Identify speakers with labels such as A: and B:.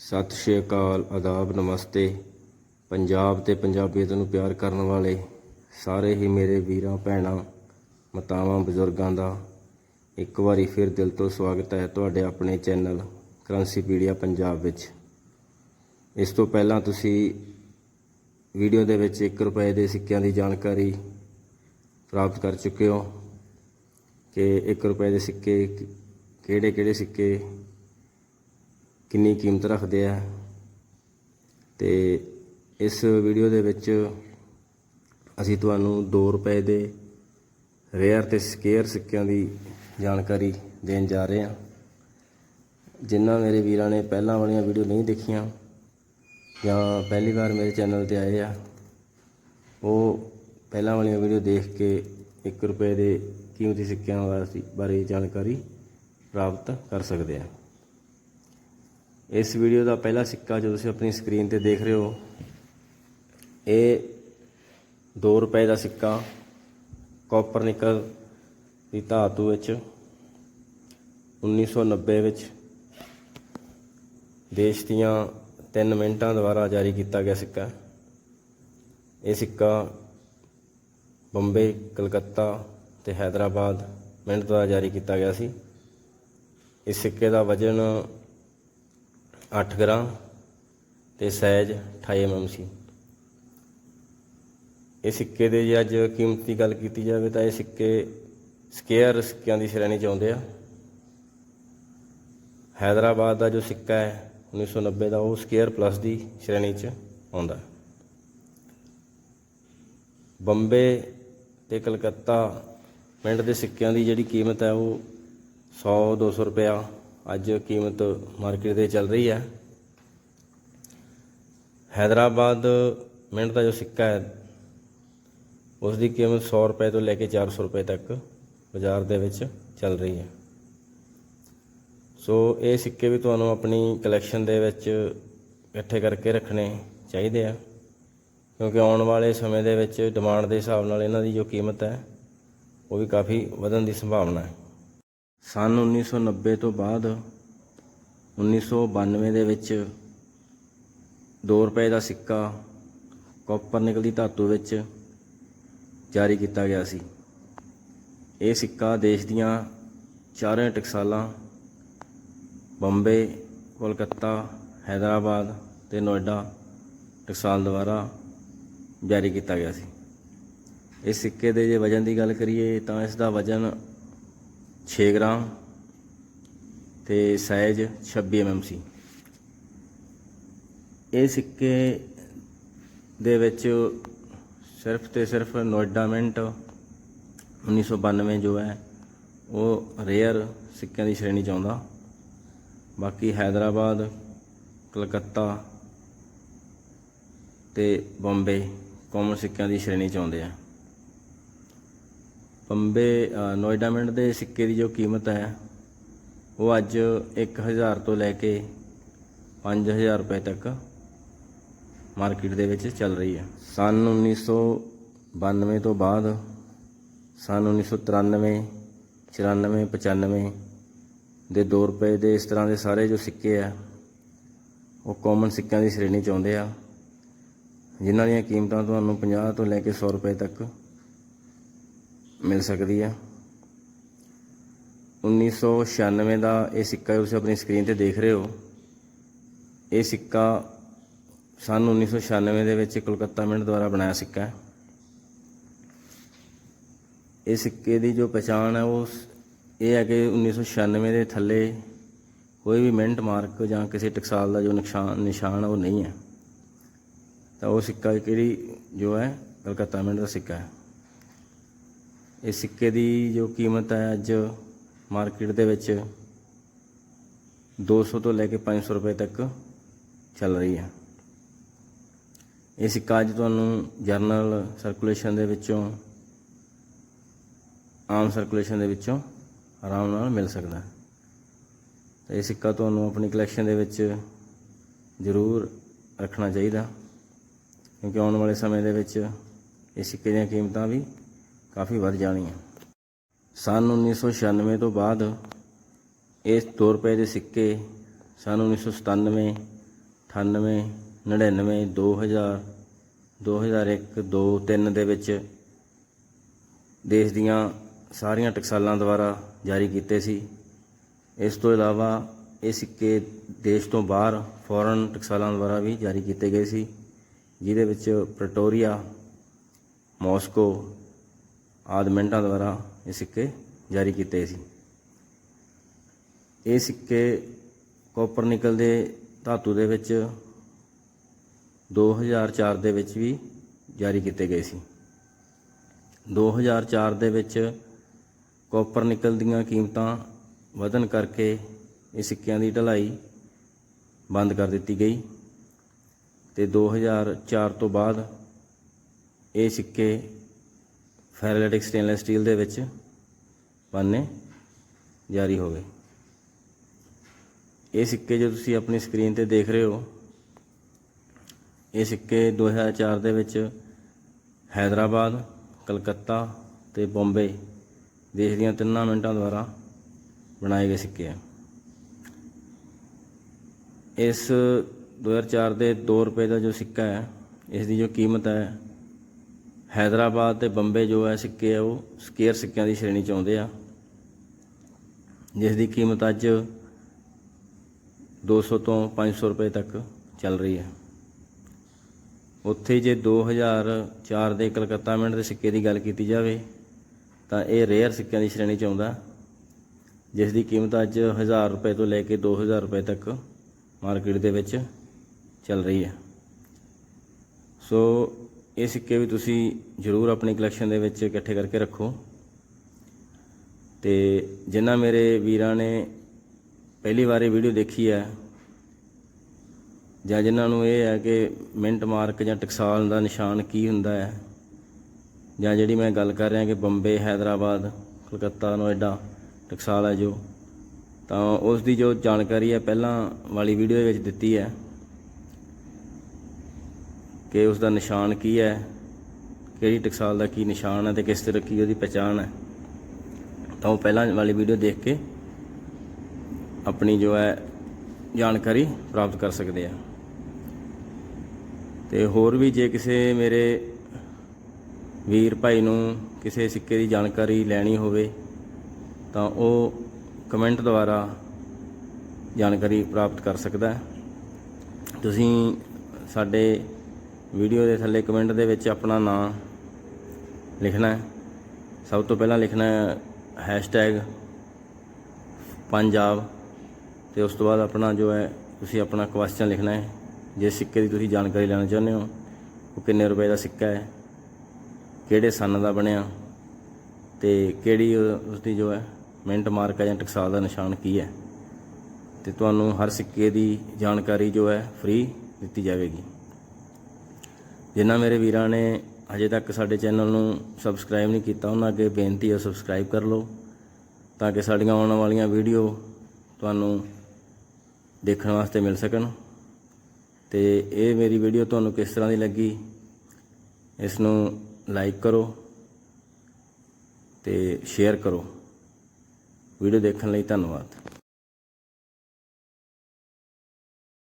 A: ਸਤਿ ਸ਼੍ਰੀ ਅਕਾਲ, ਆਦਾਬ, ਨਮਸਤੇ। ਪੰਜਾਬ ਤੇ ਪੰਜਾਬੀਅਤ ਨੂੰ ਪਿਆਰ ਕਰਨ ਵਾਲੇ ਸਾਰੇ ਹੀ ਮੇਰੇ ਵੀਰਾਂ, ਭੈਣਾਂ, ਮਾਤਾਵਾਂ, ਬਜ਼ੁਰਗਾਂ ਦਾ ਇੱਕ ਵਾਰੀ ਫਿਰ ਦਿਲ ਤੋਂ ਸਵਾਗਤ ਹੈ ਤੁਹਾਡੇ ਆਪਣੇ ਚੈਨਲ ਕਰੰਸੀਪੀਡੀਆ ਪੰਜਾਬ ਵਿੱਚ। ਇਸ ਤੋਂ ਪਹਿਲਾਂ ਤੁਸੀਂ ਵੀਡੀਓ ਦੇ ਵਿੱਚ 1 ਰੁਪਏ ਦੇ ਸਿੱਕਿਆਂ ਦੀ ਜਾਣਕਾਰੀ ਪ੍ਰਾਪਤ ਕਰ ਚੁੱਕੇ ਹੋ ਕਿ 1 ਰੁਪਏ ਦੇ ਸਿੱਕੇ ਕਿਹੜੇ ਕਿਹੜੇ ਸਿੱਕੇ ਕਿੰਨੀ ਕੀਮਤ ਰੱਖਦੇ ਆ। ਤੇ ਇਸ ਵੀਡੀਓ ਦੇ ਵਿੱਚ ਅਸੀਂ ਤੁਹਾਨੂੰ 2 ਰੁਪਏ ਦੇ ਰੇਅਰ ਤੇ ਸਕੇਅਰ ਸਿੱਕਿਆਂ ਦੀ ਜਾਣਕਾਰੀ ਦੇਣ ਜਾ ਰਹੇ ਹਾਂ। ਜਿਨ੍ਹਾਂ ਮੇਰੇ ਵੀਰਾਂ ਨੇ ਪਹਿਲਾਂ ਵਾਲੀਆਂ ਵੀਡੀਓ ਨਹੀਂ ਦੇਖੀਆਂ ਜਾਂ ਪਹਿਲੀ ਵਾਰ ਮੇਰੇ ਚੈਨਲ ਤੇ ਆਏ ਆ, ਉਹ ਪਹਿਲਾਂ ਵਾਲੀਆਂ ਵੀਡੀਓ ਦੇਖ ਕੇ 1 ਰੁਪਏ ਦੇ ਕੀਮਤੀ ਸਿੱਕਿਆਂ ਵਾਸਤੇ ਬਾਰੇ ਜਾਣਕਾਰੀ ਪ੍ਰਾਪਤ ਕਰ ਸਕਦੇ ਆ। ਇਸ ਵੀਡੀਓ ਦਾ ਪਹਿਲਾ ਸਿੱਕਾ ਜੋ ਤੁਸੀਂ ਆਪਣੀ ਸਕਰੀਨ ਤੇ ਦੇਖ ਰਹੇ ਹੋ, ਇਹ 2 ਰੁਪਏ ਦਾ ਸਿੱਕਾ ਕਾਪਰ ਨਿਕਲ ਦੀ ਧਾਤੂ ਵਿੱਚ 1990 ਵਿੱਚ ਦੇਸ਼ ਦੀਆਂ 3 ਮਿੰਟਾਂ ਦੁਆਰਾ ਜਾਰੀ ਕੀਤਾ ਗਿਆ ਸਿੱਕਾ। ਇਹ ਸਿੱਕਾ ਬੰਬੇ, ਕਲਕੱਤਾ ਤੇ ਹైదరాబాద్ ਮਿੰਟ ਦੁਆਰਾ ਜਾਰੀ ਕੀਤਾ ਗਿਆ ਸੀ। ਇਸ ਸਿੱਕੇ ਦਾ ਵਜ਼ਨ 8 ਗ੍ਰਾਮ ਤੇ ਸਾਈਜ਼ 28 mm ਸੀ। ਇਹ ਸਿੱਕੇ ਦੇ ਜੇ ਅੱਜ ਕੀਮਤ ਦੀ ਗੱਲ ਕੀਤੀ ਜਾਵੇ ਤਾਂ ਇਹ ਸਿੱਕੇ ਸਕੇਅਰ ਸਿੱਕਿਆਂ ਦੀ ਸ਼੍ਰੇਣੀ ਚ ਆਉਂਦੇ ਆ। ਹైదరాబాద్ ਦਾ ਜੋ ਸਿੱਕਾ ਹੈ 1990 ਦਾ ਉਹ ਸਕੇਅਰ ਪਲੱਸ ਦੀ ਸ਼੍ਰੇਣੀ ਚ ਆਉਂਦਾ। ਬੰਬੇ ਤੇ ਕਲਕੱਤਾ ਪਿੰਡ ਦੇ ਸਿੱਕਿਆਂ ਦੀ ਜਿਹੜੀ ਕੀਮਤ ਹੈ ਉਹ 100 200 ਰੁਪਇਆ ਅੱਜ ਕੀਮਤ ਮਾਰਕੀਟ ਦੇ ਚੱਲ ਰਹੀ ਹੈ ਹైదరాబాద్ ਮਿੰਟ ਦਾ ਜੋ ਸਿੱਕਾ ਹੈ ਉਸ ਦੀ ਕੀਮਤ 100 ਰੁਪਏ ਤੋਂ ਲੈ ਕੇ 400 ਰੁਪਏ ਤੱਕ ਬਾਜ਼ਾਰ ਦੇ ਵਿੱਚ ਚੱਲ ਰਹੀ ਹੈ। ਸੋ ਇਹ ਸਿੱਕੇ ਵੀ ਤੁਹਾਨੂੰ ਆਪਣੀ ਕਲੈਕਸ਼ਨ ਦੇ ਵਿੱਚ ਇਕੱਠੇ ਕਰਕੇ ਰੱਖਣੇ ਚਾਹੀਦੇ ਆ, ਕਿਉਂਕਿ ਆਉਣ ਵਾਲੇ ਸਮੇਂ ਦੇ ਵਿੱਚ ਡਿਮਾਂਡ ਦੇ ਹਿਸਾਬ ਨਾਲ ਇਹਨਾਂ ਦੀ ਜੋ ਕੀਮਤ ਹੈ, ਉਹ ਵੀ ਕਾਫੀ ਵਧਣ ਦੀ ਸੰਭਾਵਨਾ ਹੈ। ਸਨ 1990 ਤੋਂ ਬਾਅਦ 1992 ਦੇ ਵਿੱਚ 2 ਰੁਪਏ ਦਾ ਸਿੱਕਾ ਕਾਪਰ ਨਿਕਲੀ ਧਾਤੂ ਵਿੱਚ ਜਾਰੀ ਕੀਤਾ ਗਿਆ ਸੀ। ਇਹ ਸਿੱਕਾ ਦੇਸ਼ ਦੀਆਂ ਚਾਰੇ ਟਕਸਾਲਾਂ, ਬੰਬੇ, ਕੋਲਕਾਤਾ ਹైదరాబాద్ ਤੇ ਨੋਇਡਾ ਟਕਸਾਲ ਦੁਆਰਾ ਜਾਰੀ ਕੀਤਾ ਗਿਆ ਸੀ। ਇਸ ਸਿੱਕੇ ਦੇ ਜੇ ਵਜਨ ਦੀ ਗੱਲ ਕਰੀਏ ਤਾਂ ਇਸ ਦਾ ਵਜਨ 6 ਗ੍ਰਾਮ ਤੇ ਸਾਈਜ਼ 26 mm ਸੀ ਇਹ ਸਿੱਕੇ ਦੇ ਵਿੱਚ ਸਿਰਫ ਤੇ ਸਿਰਫ ਨੋਇਡਾ ਮਿੰਟ 1992 ਜੋ ਹੈ, ਉਹ ਰੇਅਰ ਸਿੱਕਿਆਂ ਦੀ ਸ਼੍ਰੇਣੀ ਚਾਹੁੰਦਾ ਬਾਕੀ ਹైదరాబాద్ ਕਲਕੱਤਾ ਤੇ ਬੰਬੇ ਕਾਮਨ ਸਿੱਕਿਆਂ ਦੀ ਸ਼੍ਰੇਣੀ ਚਾਹੁੰਦੇ ਆਉਂਦੇ ਆ। ਪੰਬੇ ਅ, ਨੋਇਡਾ ਮਿੰਟ ਦੇ ਸਿੱਕੇ ਦੀ ਜੋ ਕੀਮਤ ਹੈ ਉਹ ਅੱਜ 1000 ਤੋਂ ਲੈ ਕੇ 5000 ਰੁਪਏ ਤੱਕ ਮਾਰਕੀਟ ਦੇ ਵਿੱਚ ਚੱਲ ਰਹੀ ਹੈ। ਸਨ 1992 ਤੋਂ ਬਾਅਦ ਸਨ 1993 94 95 ਦੇ 2 ਰੁਪਏ ਦੇ ਇਸ ਤਰ੍ਹਾਂ ਦੇ ਸਾਰੇ ਜੋ ਸਿੱਕੇ ਆ ਉਹ ਕਾਮਨ ਸਿੱਕਿਆਂ ਦੀ ਸ਼੍ਰੇਣੀ ਚ ਆਉਂਦੇ ਆ ਜਿਨ੍ਹਾਂ ਦੀਆਂ ਕੀਮਤਾਂ ਤੁਹਾਨੂੰ 50 ਤੋਂ ਲੈ ਕੇ 100 ਰੁਪਏ ਤੱਕ ਮਿਲ ਸਕਦੀ ਹੈ 1996 ਦਾ ਇਹ ਸਿੱਕਾ ਤੁਸੀਂ ਆਪਣੀ ਸਕਰੀਨ ਤੇ ਦੇਖ ਰਹੇ ਹੋ। ਇਹ ਸਿੱਕਾ ਸਨ 1996 ਦੇ ਵਿੱਚ ਕੋਲਕਾਤਾ ਮਿੰਟ ਦੁਆਰਾ ਬਣਾਇਆ ਸਿੱਕਾ ਹੈ। ਇਹ ਸਿੱਕੇ ਦੀ ਜੋ ਪਛਾਣ ਹੈ ਉਹ ਇਹ ਹੈ ਕਿ 1996 ਦੇ ਥੱਲੇ ਕੋਈ ਵੀ ਮਿੰਟ ਮਾਰਕ ਜਾਂ ਕਿਸੇ ਟਕਸਾਲ ਦਾ ਜੋ ਨਿਸ਼ਾਨ ਨਿਸ਼ਾਨ ਉਹ ਨਹੀਂ ਹੈ। ਤਾਂ ਉਹ ਸਿੱਕਾ ਕਿਹੜੀ ਜੋ ਹੈ, ਕਲਕੱਤਾ ਮਿੰਟ ਦਾ ਸਿੱਕਾ ਹੈ। ਇਹ ਸਿੱਕੇ ਦੀ ਜੋ ਕੀਮਤ ਹੈ ਅੱਜ ਮਾਰਕੀਟ ਦੇ ਵਿੱਚ 200 ਤੋਂ ਲੈ ਕੇ 500 ਰੁਪਏ ਤੱਕ ਚੱਲ ਰਹੀ ਹੈ। ਇਹ ਸਿੱਕਾ ਅੱਜ ਤੁਹਾਨੂੰ ਜਰਨਲ ਸਰਕੂਲੇਸ਼ਨ ਦੇ ਵਿੱਚੋਂ, ਆਮ ਸਰਕੂਲੇਸ਼ਨ ਦੇ ਵਿੱਚੋਂ ਆਰਾਮ ਨਾਲ ਮਿਲ ਸਕਦਾ ਹੈ। ਤਾਂ ਇਹ ਸਿੱਕਾ ਤੁਹਾਨੂੰ ਆਪਣੀ ਕਲੈਕਸ਼ਨ ਦੇ ਵਿੱਚ ਜ਼ਰੂਰ ਰੱਖਣਾ ਚਾਹੀਦਾ ਕਿਉਂਕਿ ਆਉਣ ਵਾਲੇ ਸਮੇਂ ਦੇ ਵਿੱਚ ਇਹ ਸਿੱਕੇ ਦੀਆਂ ਕੀਮਤਾਂ ਵੀ ਕਾਫੀ ਵੱਧ ਜਾਣੀਆਂ ਸਨ 1996 ਤੋਂ ਬਾਅਦ ਇਸ 2 ਰੁਪਏ ਦੇ ਸਿੱਕੇ ਸਨ 1997 98 99 2000 2001 2 3 ਦੇ ਵਿੱਚ ਦੇਸ਼ ਦੀਆਂ ਸਾਰੀਆਂ ਟਕਸਾਲਾਂ ਦੁਆਰਾ ਜਾਰੀ ਕੀਤੇ ਸੀ। ਇਸ ਤੋਂ ਇਲਾਵਾ ਇਹ ਸਿੱਕੇ ਦੇਸ਼ ਤੋਂ ਬਾਹਰ ਫੋਰਨ ਟਕਸਾਲਾਂ ਦੁਆਰਾ ਵੀ ਜਾਰੀ ਕੀਤੇ ਗਏ ਸੀ, ਜਿਹਦੇ ਵਿੱਚ ਪ੍ਰਟੋਰੀਆ, ਮਾਸਕੋ ਆਦਿ ਮਿੰਟਾਂ ਦੁਆਰਾ ਇਹ ਸਿੱਕੇ ਜਾਰੀ ਕੀਤੇ ਸੀ। ਇਹ ਸਿੱਕੇ ਕਾਪਰ ਨਿਕਲ ਦੇ ਧਾਤੂ ਦੇ ਵਿੱਚ 2004 ਦੇ ਵਿੱਚ ਵੀ ਜਾਰੀ ਕੀਤੇ ਗਏ ਸੀ। 2004 ਦੇ ਵਿੱਚ ਕਾਪਰ ਨਿਕਲ ਦੀਆਂ ਕੀਮਤਾਂ ਵਧਣ ਕਰਕੇ ਇਹ ਸਿੱਕਿਆਂ ਦੀ ਢਲਾਈ ਬੰਦ ਕਰ ਦਿੱਤੀ ਗਈ ਤੇ 2004 ਤੋਂ ਬਾਅਦ ਇਹ ਸਿੱਕੇ ਫੈਰਲੈਟਿਕ ਸਟੇਨਲੈਸ ਸਟੀਲ ਦੇ ਵਿੱਚ ਬਣਨੇ ਜਾਰੀ ਹੋ ਗਏ। ਇਹ ਸਿੱਕੇ ਜੋ ਤੁਸੀਂ ਆਪਣੀ ਸਕਰੀਨ ਤੇ ਦੇਖ ਰਹੇ ਹੋ, ਇਹ ਸਿੱਕੇ 2004 ਦੇ ਵਿੱਚ ਹੈਦਰਾਬਾਦ, ਕਲਕੱਤਾ ਤੇ ਬੰਬੇ ਦੇਸ਼ ਦੀਆਂ ਤਿੰਨਾਂ ਮਿੰਟਾਂ ਦੁਆਰਾ ਬਣਾਏ ਗਏ ਸਿੱਕੇ ਆ। ਇਸ 2004 ਦੇ 2 ਰੁਪਏ ਦਾ ਜੋ ਸਿੱਕਾ ਹੈ, ਇਸ ਦੀ ਜੋ ਕੀਮਤ ਹੈ ਹੈਦਰਾਬਾਦ ਤੇ ਬੰਬੇ ਜੋ ਹੈ ਸਿੱਕੇ ਆ, ਉਹ ਸਕੇਅਰ ਸਿੱਕਿਆਂ ਦੀ ਸ਼੍ਰੇਣੀ ਚ ਆਉਂਦੇ ਆ। ਜਿਸ ਦੀ ਕੀਮਤ ਅੱਜ 200 ਤੋਂ 500 ਰੁਪਏ ਤੱਕ ਚੱਲ ਰਹੀ ਹੈ। ਉੱਥੇ ਜੇ 2004 ਦੇ ਕਲਕੱਤਾ ਮਿੰਟ ਦੇ ਸਿੱਕੇ ਦੀ ਗੱਲ ਕੀਤੀ ਜਾਵੇ, ਤਾਂ ਇਹ ਰੇਅਰ ਸਿੱਕਿਆਂ ਦੀ ਸ਼੍ਰੇਣੀ ਚ ਆਉਂਦਾ। ਜਿਸ ਦੀ ਕੀਮਤ ਅੱਜ 1000 ਰੁਪਏ ਤੋਂ ਲੈ ਕੇ 2000 ਰੁਪਏ ਤੱਕ ਮਾਰਕੀਟ ਦੇ ਵਿੱਚ ਚੱਲ ਰਹੀ ਹੈ। ਸੋ ਇਹ ਸਿੱਕੇ ਵੀ ਤੁਸੀਂ ਜ਼ਰੂਰ ਆਪਣੀ ਕਲੈਕਸ਼ਨ ਦੇ ਵਿੱਚ ਇਕੱਠੇ ਕਰਕੇ ਰੱਖੋ। ਤੇ ਜਿਨ੍ਹਾਂ ਮੇਰੇ ਵੀਰਾਂ ਨੇ ਪਹਿਲੀ ਵਾਰ ਇਹ ਵੀਡੀਓ ਦੇਖੀ ਹੈ, ਜਾਂ ਜਿਨ੍ਹਾਂ ਨੂੰ ਇਹ ਹੈ ਕਿ ਮਿੰਟ ਮਾਰਕ ਜਾਂ ਟਕਸਾਲ ਦਾ ਨਿਸ਼ਾਨ ਕੀ ਹੁੰਦਾ ਹੈ, ਜਾਂ ਜਿਹੜੀ ਮੈਂ ਗੱਲ ਕਰ ਰਿਹਾ ਕਿ ਬੰਬੇ, ਹੈਦਰਾਬਾਦ, ਕਲਕੱਤਾ ਨੋਇਡਾ ਟਕਸਾਲ ਹੈ ਜੋ, ਤਾਂ ਉਸ ਦੀ ਜੋ ਜਾਣਕਾਰੀ ਹੈ ਪਹਿਲਾਂ ਵਾਲੀ ਵੀਡੀਓ ਦੇ ਵਿੱਚ ਦਿੱਤੀ ਹੈ। ਕਿ ਉਸ ਦਾ ਨਿਸ਼ਾਨ ਕੀ ਹੈ, ਕਿਹੜੀ ਟਕਸਾਲ ਦਾ ਕੀ ਨਿਸ਼ਾਨ ਹੈ ਤੇ ਕਿਸ ਤਰ੍ਹਾਂ ਕੀ ਉਹਦੀ ਪਛਾਣ ਹੈ। ਤਾਂ ਉਹ ਪਹਿਲਾਂ ਵਾਲੀ ਵੀਡੀਓ ਦੇਖ ਕੇ ਆਪਣੀ ਜੋ ਹੈ ਜਾਣਕਾਰੀ ਪ੍ਰਾਪਤ ਕਰ ਸਕਦੇ ਆ। ਤੇ ਹੋਰ ਵੀ ਜੇ ਕਿਸੇ ਮੇਰੇ ਵੀਰ ਭਾਈ ਨੂੰ ਕਿਸੇ ਸਿੱਕੇ ਦੀ ਜਾਣਕਾਰੀ ਲੈਣੀ ਹੋਵੇ, ਤਾਂ ਉਹ ਕਮੈਂਟ ਦੁਆਰਾ ਜਾਣਕਾਰੀ ਪ੍ਰਾਪਤ ਕਰ ਸਕਦਾ ਤੁਸੀਂ ਸਾਡੇ ਵੀਡੀਓ ਦੇ ਥੱਲੇ ਕਮੈਂਟ ਦੇ ਵਿੱਚ ਆਪਣਾ ਨਾਮ ਲਿਖਣਾ ਸਭ ਤੋਂ ਪਹਿਲਾਂ ਲਿਖਣਾ ਹੈਸ਼ਟੈਗ ਪੰਜਾਬ ਤੇ ਉਸ ਤੋਂ ਬਾਅਦ ਆਪਣਾ ਜੋ ਹੈ ਤੁਸੀਂ ਆਪਣਾ ਕੁਐਸਚਨ ਲਿਖਣਾ ਹੈ। ਜੇ ਸਿੱਕੇ ਦੀ ਤੁਸੀਂ ਜਾਣਕਾਰੀ ਲੈਣਾ ਚਾਹੁੰਦੇ ਹੋ, ਉਹ ਕਿੰਨੇ ਰੁਪਏ ਦਾ ਸਿੱਕਾ ਹੈ, ਕਿਹੜੇ ਸਨ ਦਾ ਬਣਿਆ ਤੇ ਕਿਹੜੀ ਉਸ ਦੀ ਜੋ ਹੈ ਮਿੰਟ ਮਾਰਕਾ ਜਾਂ ਟਕਸਾਲ ਦਾ ਨਿਸ਼ਾਨ ਕੀ ਹੈ। ਤੇ ਤੁਹਾਨੂੰ ਹਰ ਸਿੱਕੇ ਦੀ ਜਾਣਕਾਰੀ ਜੋ ਹੈ ਫ੍ਰੀ ਦਿੱਤੀ ਜਾਵੇਗੀ। ਜਿਨ੍ਹਾਂ ਮੇਰੇ ਵੀਰਾਂ ਨੇ ਅਜੇ ਤੱਕ ਸਾਡੇ ਚੈਨਲ ਨੂੰ ਸਬਸਕ੍ਰਾਈਬ ਨਹੀਂ ਕੀਤਾ, ਉਹਨਾਂ ਅੱਗੇ ਬੇਨਤੀ ਹੈ ਸਬਸਕ੍ਰਾਈਬ ਕਰ ਲਓ ਤਾਂ ਕਿ ਸਾਡੀਆਂ ਆਉਣ ਵਾਲੀਆਂ ਵੀਡੀਓ ਤੁਹਾਨੂੰ ਦੇਖਣ ਵਾਸਤੇ ਮਿਲ ਸਕਣ। ਤੇ ਇਹ ਮੇਰੀ ਵੀਡੀਓ ਤੁਹਾਨੂੰ ਕਿਸ ਤਰ੍ਹਾਂ ਦੀ ਲੱਗੀ, ਇਸ ਨੂੰ ਲਾਈਕ ਕਰੋ ਤੇ ਸ਼ੇਅਰ ਕਰੋ। ਵੀਡੀਓ ਦੇਖਣ ਲਈ ਧੰਨਵਾਦ।